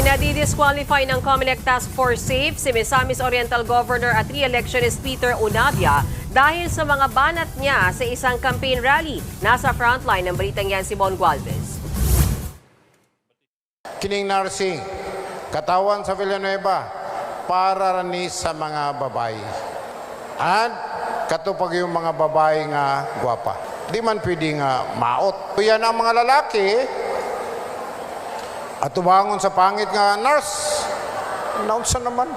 Pinadi-disqualify ng Comelec Task Force SAFE si Misamis Oriental Governor at re-electionist Peter Unavia dahil sa mga banat niya sa isang campaign rally. Nasa frontline ng balitang yan si Bon Gualvez. Kining nursing, katawan sa Villanueva, para ni sa mga babae. At katupag yung mga babae nga gwapa. Di man pwede nga maot. Yan ang mga lalaki, at tubangon sa pangit nga nurse. Naunsa naman.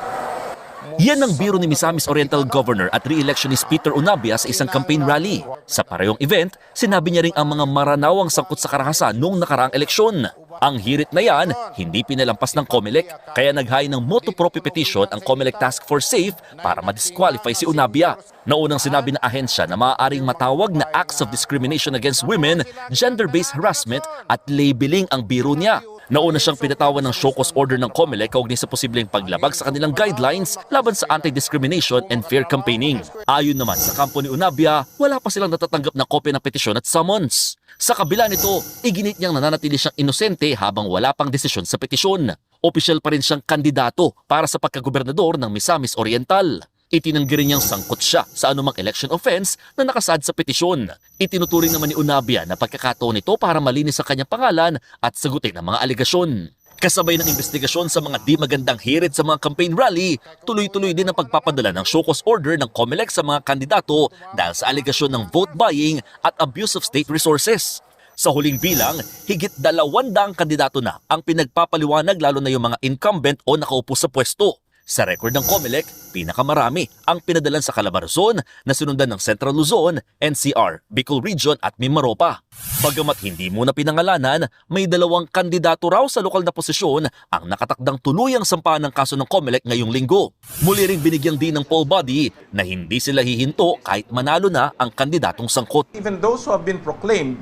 Yan ang biro ni Misamis Oriental Governor at re-electionist Peter Unabia sa isang campaign rally. Sa parehong event, sinabi niya rin ang mga maranawang sangkot sa karahasan noong nakaraang eleksyon. Ang hirit na yan, hindi pinalampas ng COMELEC, kaya naghain ng motu proprio petition ang COMELEC Task Force SAFE para ma-disqualify si Unabia. Naunang sinabi ng ahensya na maaaring matawag na acts of discrimination against women, gender-based harassment at labeling ang biro niya. Nauna siyang pinatawan ng cause order ng COMELEC kaugnay sa posibleng paglabag sa kanilang guidelines laban sa anti-discrimination and fair campaigning. Ayon naman sa kampo ni Unabia, wala pa silang natatanggap na kopya ng petisyon at summons. Sa kabila nito, iginit niyang nananatili siyang inosente habang wala pang desisyon sa petisyon. Opisyal pa rin siyang kandidato para sa pagkagobernador ng Misamis Oriental. Itinanggi rin niyang sangkot siya sa anumang election offense na nakasad sa petisyon. Itinuturing naman ni Unabia na pagkakataon nito para malinis ang kanyang pangalan at sagutin ang mga aligasyon. Kasabay ng investigasyon sa mga di magandang hirit sa mga campaign rally, tuloy-tuloy din ang pagpapadala ng show cause order ng COMELEC sa mga kandidato dahil sa aligasyon ng vote buying at abuse of state resources. Sa huling bilang, higit dalawandaang kandidato na ang pinagpapaliwanag lalo na yung mga incumbent o nakaupo sa pwesto. Sa record ng COMELEC, pinakamarami ang pinadalan sa Calabarzon na sinundan ng Central Luzon, NCR, Bicol Region at Mimaropa. Bagamat hindi muna pinangalanan, may dalawang kandidato raw sa lokal na posisyon ang nakatakdang tuluyang sampahan ng kaso ng COMELEC ngayong linggo. Muli ring binigyang din ng poll body na hindi sila hihinto kahit manalo na ang kandidatong sangkot. even those who have been proclaimed,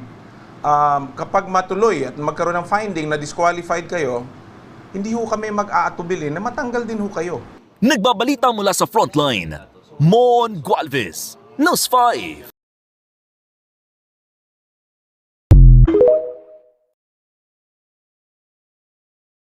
um, kapag matuloy at magkaroon ng finding na disqualified kayo, hindi ho kami mag-aatubili na matanggal din ho kayo. Nagbabalita mula sa frontline, Mon Gualvez, News 5.